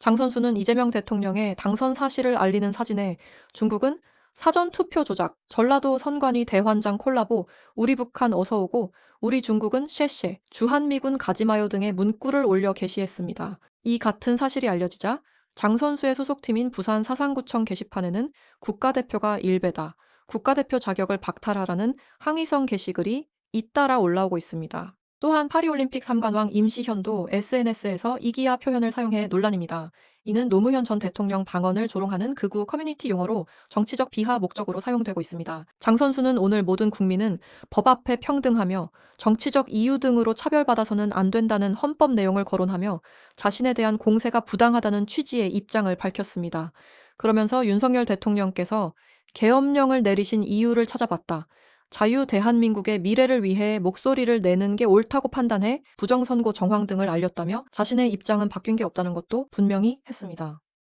장 선수는 이재명 대통령의 당선 사실을 알리는 사진에 중국은 사전 투표 조작, 전라도 선관위 대환장 콜라보, 우리 북한 어서오고, 우리 중국은 셰셰, 주한미군 가지마요 등의 문구를 올려 게시했습니다. 이 같은 사실이 알려지자 장 선수의 소속팀인 부산 사상구청 게시판에는 국가대표가 일배다. 국가대표 자격을 박탈하라는 항의성 게시글이 잇따라 올라오고 있습니다. 또한 파리올림픽 3관왕 임시현도 SNS에서 이기야 표현을 사용해 논란입니다. 이는 노무현 전 대통령 방언을 조롱하는 극우 커뮤니티 용어로 정치적 비하 목적으로 사용되고 있습니다. 장 선수는 오늘 모든 국민은 법 앞에 평등하며 정치적 이유 등으로 차별받아서는 안 된다는 헌법 내용을 거론하며 자신에 대한 공세가 부당하다는 취지의 입장을 밝혔습니다. 그러면서 윤석열 대통령께서 계엄령을 내리신 이유를 찾아봤다. 자유 대한민국의 미래를 위해 목소리를 내는 게 옳다고 판단해 부정선거 정황 등을 알렸다며 자신의 입장은 바뀐 게 없다는 것도 분명히 했습니다.